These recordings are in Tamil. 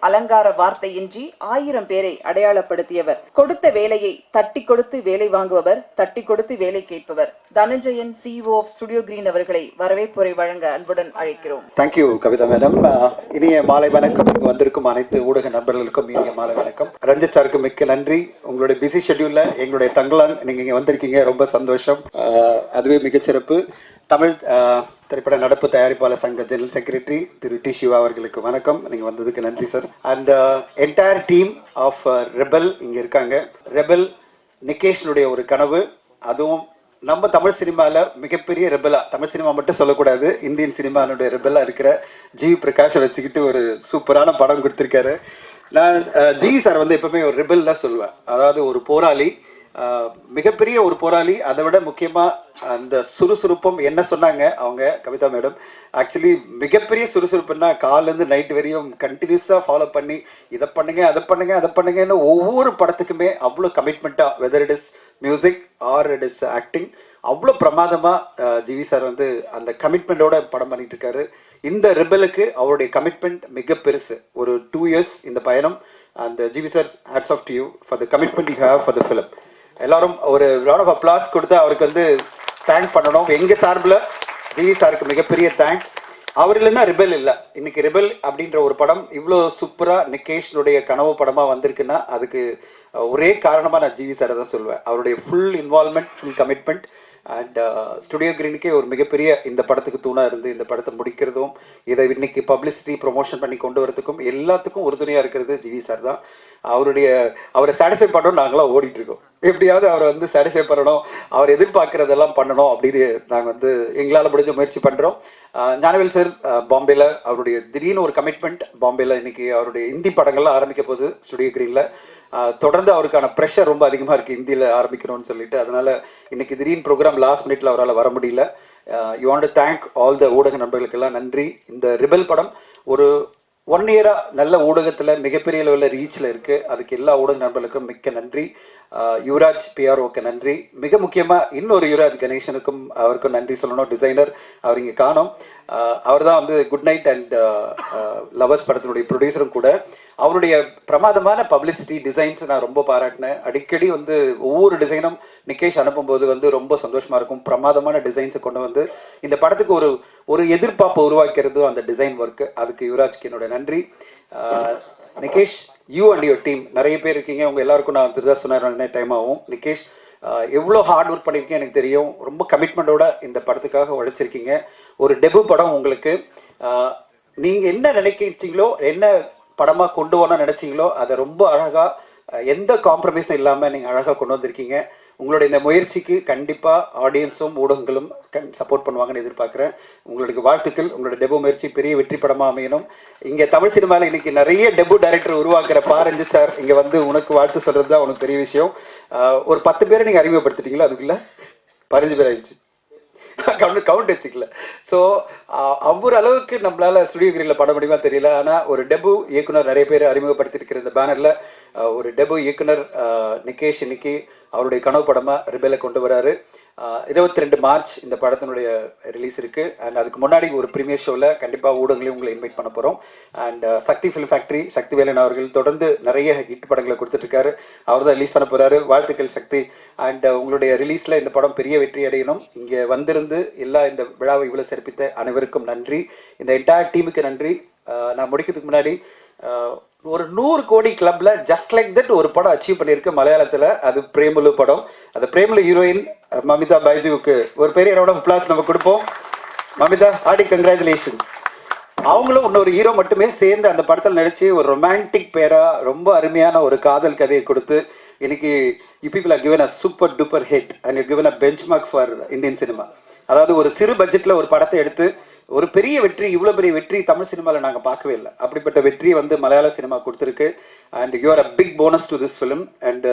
அலங்கார வார்த்தையின்றி ஆயிரம் பேரை அடையாளப்படுத்தியவர். கொடுத்த வேலையை தட்டி கொடுத்து வேலை வாங்குபவர் தட்டி கொடுத்து வேலை கேட்பவர். தனஞ்சயன் சிஓ ஆஃப் ஸ்டுடியோ கிரீன் அவர்களை வரவேற்புரை வழங்க அன்புடன் அழைக்கிறோம். Thank you Kavitha madam. இனிய மாலை வணக்கம். இங்கு வந்திருக்கும் அனைத்து ஊடக நண்பர்களுக்கும் இனிய மாலை வணக்கம். ரஞ்சித் சாருக்கு மிக்க நன்றி. உங்களுடைய பிஸி ஷெட்யூல்ல எங்களுடைய தங்கலான் நீங்க இங்க வந்திருக்கீங்க. ரொம்ப சந்தோஷம். அதுவே மிகச்சிறப்பு. தமிழ் திரைப்பட நடப்பு தயாரிப்பாளர் சங்க ஜெனரல் செக்ரட்டரி திரு டி சிவா அவர்களுக்கு வணக்கம். நீங்க வந்ததுக்கு நன்றி sir. And entire team of Rebel இங்க இருக்காங்க. ரெபல் நிகேஷனுடைய ஒரு கனவு. அதுவும் நம்ம தமிழ் சினிமாவில் மிகப்பெரிய ரெபலா தமிழ் சினிமா மட்டும் சொல்லக்கூடாது. இந்தியன் சினிமானுடைய ரெபலா இருக்கிற ஜிவி பிரகாஷை வச்சுக்கிட்டு ஒரு சூப்பரான படம் கொடுத்துருக்காரு. நான் ஜி ஜிவி சார் வந்து எப்பவுமே ஒரு ரெபல் தான் சொல்லுவேன். அதாவது ஒரு போராளி. மிகப்பெரிய ஒரு போராளி. அதை விட முக்கியமாக அந்த சுறுசுறுப்பும் என்ன சொன்னாங்க அவங்க கவிதா மேடம்? ஆக்சுவலி மிகப்பெரிய சுறுசுறுப்புன்னா காலேருந்து நைட் வரையும் கண்டினியூஸாக ஃபாலோ பண்ணி இதை பண்ணுங்க அதை பண்ணுங்க அதை பண்ணுங்கன்னு ஒவ்வொரு படத்துக்குமே அவ்வளோ கமிட்மெண்ட்டாக whether it is music or it is acting அவ்வளோ பிரமாதமாக ஜிவி சார் வந்து அந்த கமிட்மெண்ட்டோட படம் பண்ணிட்டு இருக்காரு இந்த ரிபலுக்கு அவருடைய கமிட்மெண்ட் மிக பெருசு. ஒரு டூ இயர்ஸ் இந்த பயணம். அந்த GV sir hats off to you for the commitment you have for the film எல்லாரும் ஒரு ரவுண்ட் ஆஃப் அப்ளாஸ் கொடுத்து அவருக்கு வந்து தேங்க் பண்ணணும். எங்கள் சார்பில் ஜிவி சாருக்கு மிகப்பெரிய தேங்க் அவர் இல்லைன்னா ரிபல் இல்லை. இன்னைக்கு ரிபல் அப்படின்ற ஒரு படம் இவ்வளோ சூப்பராக நிகேஷனுடைய கனவு படமாக வந்திருக்குன்னா அதுக்கு ஒரே காரணமாக நான் ஜிவி சாரை தான் சொல்லுவேன் அவருடைய full involvement full commitment and studio கிரீனுக்கே ஒரு மிகப்பெரிய இந்த படத்துக்கு தூணாக இருந்து இந்த படத்தை முடிக்கிறதும் இதை இன்னைக்கு பப்ளிசிட்டி ப்ரொமோஷன் பண்ணி கொண்டு வரதுக்கும் எல்லாத்துக்கும் உறுதுணையாக இருக்கிறது ஜிவி சார் தான். அவருடைய அவரை சாட்டிஸ்ஃபை பண்ணணும் நாங்களாம் ஓடிட்டு இருக்கோம். எப்படியாவது அவரை வந்து சாட்டிஸ்ஃபை பண்ணணும் அவர் எதிர்பார்க்கறதெல்லாம் பண்ணணும் அப்படின்னு நாங்கள் வந்து எங்களால் முடிஞ்ச முயற்சி பண்ணுறோம் ஞானவேல் சார் பாம்பேயில் அவருடைய திடீர்னு ஒரு கமிட்மெண்ட் பாம்பேல இன்னைக்கு அவருடைய இந்தி படங்கள்லாம் ஆரம்பிக்க போகுது ஸ்டுடியோ கிரீனில் தொடர்ந்து அவருக்கான ப்ரெஷர் ரொம்ப அதிகமாக இருக்குது ஹிந்தியில் ஆரம்பிக்கணும்னு சொல்லிட்டு. அதனால் இன்னைக்கு திடீர்னு ப்ரோக்ராம் லாஸ்ட் மினிட்ல அவரால் வர முடியல. You want thank all the ஊடக நண்பர்களுக்கெல்லாம் நன்றி. இந்த ரிபல் படம் ஒரு ஒன் இயராக நல்ல ஊடகத்தில் மிகப்பெரிய லெவலில் ரீச்ல இருக்குது அதுக்கு எல்லா ஊடக நண்பர்களுக்கும் மிக்க நன்றி. யுவராஜ் பிஆர்ஓக்கு நன்றி. மிக முக்கியமாக இன்னொரு யுவராஜ் கணேசனுக்கும் அவருக்கும் நன்றி சொல்லணும். டிசைனர் அவர் இங்கே காணோம். அவர் தான் வந்து குட் நைட் அண்ட் லவர்ஸ் படத்தினுடைய ப்ரொடியூசரும் கூட. அவருடைய பிரமாதமான பப்ளிசிட்டி டிசைன்ஸ் நான் ரொம்ப பாராட்டினேன். அடிக்கடி வந்து ஒவ்வொரு டிசைனும் நிகேஷ் அனுப்பும்போது வந்து ரொம்ப சந்தோஷமா இருக்கும். பிரமாதமான டிசைன்ஸை கொண்டு வந்து இந்த படத்துக்கு ஒரு ஒரு எதிர்பார்ப்பை உருவாக்கிறது அந்த டிசைன் ஒர்க்கு அதுக்கு யுவராஜ்க்கு என்னோட நன்றி. Nikesh you and your team நிறைய பேர் இருக்கீங்க. உங்க எல்லாருக்கும் நான் திருதா சொன்ன டைம் ஆகும். நிகேஷ் எவ்வளோ ஹார்ட் ஒர்க் பண்ணியிருக்கேன் எனக்கு தெரியும். ரொம்ப கமிட்மெண்ட்டோட இந்த படத்துக்காக உழைச்சிருக்கீங்க. ஒரு டெபு படம் உங்களுக்கு நீங்கள் என்ன நினைக்கிறீங்களோ என்ன படமாக கொண்டு வரணும்னு நினச்சிங்களோ அதை ரொம்ப அழகாக எந்த காம்ப்ரமைஸும் இல்லாமல் நீங்கள் அழகாக கொண்டு வந்திருக்கீங்க. உங்களுடைய இந்த முயற்சிக்கு கண்டிப்பாக ஆடியன்ஸும் ஊடகங்களும் கண் சப்போர்ட் பண்ணுவாங்கன்னு எதிர்பார்க்குறேன். உங்களுக்கு வாழ்த்துக்கள். உங்களோட டெபு முயற்சி பெரிய வெற்றி படமாக அமையணும். இங்கே தமிழ் சினிமாவில் இன்னைக்கு நிறைய டெபு டைரக்டர் உருவாக்குற பாரஞ்சு சார் இங்கே வந்து உனக்கு வாழ்த்து சொல்கிறது தான் உனக்கு பெரிய விஷயம். ஒரு பத்து பேரை நீங்கள் அறிமுகப்படுத்திட்டீங்களா அதுக்குள்ளே? பதினஞ்சு பேர் ஆயிடுச்சு. கவுண்ட் கவுண்ட் வச்சுக்கல. ஸோ அவ்வொரு அளவுக்கு நம்மளால ஸ்டுடியோ கிரியில் பட முடியுமா தெரியல. ஆனால் ஒரு டெபு இயக்குனர் நிறைய பேர் அறிமுகப்படுத்தியிருக்கிற இந்த பேனரில் ஒரு டெபு இயக்குனர் நிகேஷ் இன்னைக்கு அவருடைய கனவு படமாக ரிபேல கொண்டு வராரு. இருபத்தி ரெண்டு மார்ச் இந்த படத்தினுடைய ரிலீஸ் இருக்கு. அண்ட் அதுக்கு முன்னாடி ஒரு ப்ரீமியர் ஷோவில் கண்டிப்பாக ஊடகங்களையும் உங்களை இன்வைட் பண்ண போகிறோம் and Sakthi film factory Sakthi Velan அவர்கள் தொடர்ந்து நிறைய ஹிட் படங்களை கொடுத்துட்ருக்காரு அவர் தான் ரிலீஸ் பண்ண போகிறாரு வாழ்த்துக்கள் சக்தி. அண்ட் உங்களுடைய ரிலீஸில் இந்த படம் பெரிய வெற்றி அடையணும். இங்கே வந்திருந்து எல்லா இந்த விழாவை இவ்வளோ சிறப்பித்த அனைவருக்கும் நன்றி. இந்த என்டையர் டீமுக்கு நன்றி. நான் முடிக்கிறதுக்கு முன்னாடி ஒரு நூறு கோடி கிளப்ல ஜஸ்ட் லைக் தட் ஒரு படம் அச்சீவ் பண்ணியிருக்கு மலையாளத்தில். அது பிரேமலு படம். அந்த பிரேமலு ஹீரோயின் மமிதா பைஜுவுக்கு ஒரு பெரிய ரவுண்ட் ஆஃப் நம்ம கொடுப்போம். மமிதா ஆடி கங்க்ராச்சுலேஷன்ஸ் அவங்களும் இன்னொரு ஹீரோ மட்டுமே சேர்ந்து அந்த படத்தில் நடிச்சு ஒரு ரொமான்டிக் பேரா ரொம்ப அருமையான ஒரு காதல் கதையை கொடுத்து இன்னைக்கு you people are given a super duper hit and you given a benchmark for Indian cinema அதாவது ஒரு சிறு பட்ஜெட்ல ஒரு படத்தை எடுத்து ஒரு பெரிய வெற்றி இவ்வளவு பெரிய வெற்றி தமிழ் சினிமாவில் நாங்கள் பார்க்கவே இல்லை. அப்படிப்பட்ட வெற்றி வந்து மலையாள சினிமா கொடுத்துருக்கு. And you are a big bonus to this film and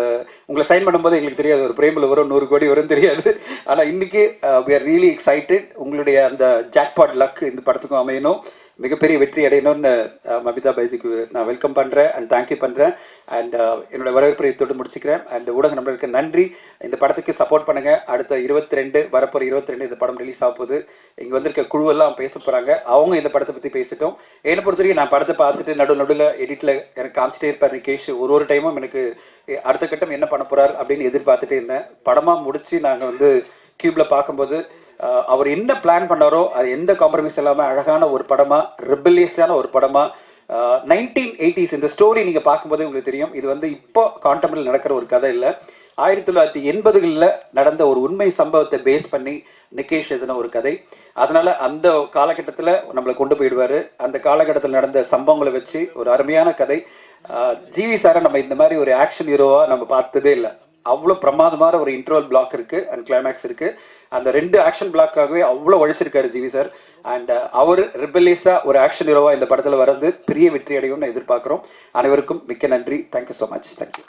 உங்களை சைன் பண்ணும்போது எங்களுக்கு தெரியாது. ஒரு பிரேமில் வரும் நூறு கோடி வரும் தெரியாது. ஆனால் இன்னைக்கு வி ஆர் ரியலி எக்ஸைட்டட் உங்களுடைய அந்த ஜாக்பாட் லக் இந்த படத்துக்கும் அமையணும். மிகப்பெரிய வெற்றி அடையணும்னு மபிதா பைஜிக்கு நான் வெல்கம் பண்ணுறேன் அண்ட் தேங்க்யூ பண்ணுறேன் அண்ட் என்னோட வரவேற்பை தொட்டு முடிச்சுக்கிறேன். அண்ட் ஊடக நண்பர்களுக்கு நன்றி. இந்த படத்துக்கு சப்போர்ட் பண்ணுங்கள் அடுத்த இருபத்தி ரெண்டு வரப்போகிற இருபத்தி ரெண்டு இந்த படம் ரிலீஸ் ஆக போகுது. வந்திருக்க குழுவெல்லாம் பேச போகிறாங்க அவங்க இந்த படத்தை பற்றி பேசிட்டோம். என்னை பொறுத்த வரைக்கும் நான் படத்தை பார்த்துட்டு நடு நடுவில் எடிட்டில் எனக்கு காமிச்சிட்டே இருப்பார் நிகேஷ். ஒரு ஒரு டைமும் எனக்கு அடுத்த கட்டம் என்ன பண்ண போகிறார் அப்படின்னு எதிர்பார்த்துட்டே இருந்தேன். படமாக முடித்து நாங்கள் வந்து கியூப்ல பார்க்கும்போது அவர் என்ன பிளான் பண்ணாரோ அது எந்த காம்ப்ரமைஸ் இல்லாமல் அழகான ஒரு படமா ரிபிலியஸான ஒரு படமா நைன்டீன் எயிட்டிஸ் இந்த ஸ்டோரி நீங்க பார்க்கும்போது உங்களுக்கு தெரியும். இது வந்து இப்போ கான்டெம்பிள் நடக்கிற ஒரு கதை இல்லை. ஆயிரத்தி தொள்ளாயிரத்தி எண்பதுகளில் நடந்த ஒரு உண்மை சம்பவத்தை பேஸ் பண்ணி நிகேஷ் எதுன ஒரு கதை. அதனால அந்த காலகட்டத்தில் நம்மளை கொண்டு போயிடுவாரு. அந்த காலகட்டத்தில் நடந்த சம்பவங்களை வச்சு ஒரு அருமையான கதை. ஜிவி சாரை நம்ம இந்த மாதிரி ஒரு ஆக்ஷன் ஹீரோவா நம்ம பார்த்ததே இல்லை. அவ்வளோ பிரமாதமான ஒரு இன்டர்வல் பிளாக் இருக்கு அண்ட் கிளைமேக்ஸ் இருக்கு. அந்த ரெண்டு ஆக்ஷன் பிளாக்காகவே அவ்வளோ உழைச்சிருக்காரு ஜிவி சார் அண்ட் அவர் ரிபலீஸா ஒரு ஆக்ஷன் ஹீரோவா இந்த படத்தில் வர்றது பெரிய வெற்றி அடையும்னு எதிர்பார்க்குறோம். அனைவருக்கும் மிக்க நன்றி. Thank you so much thank you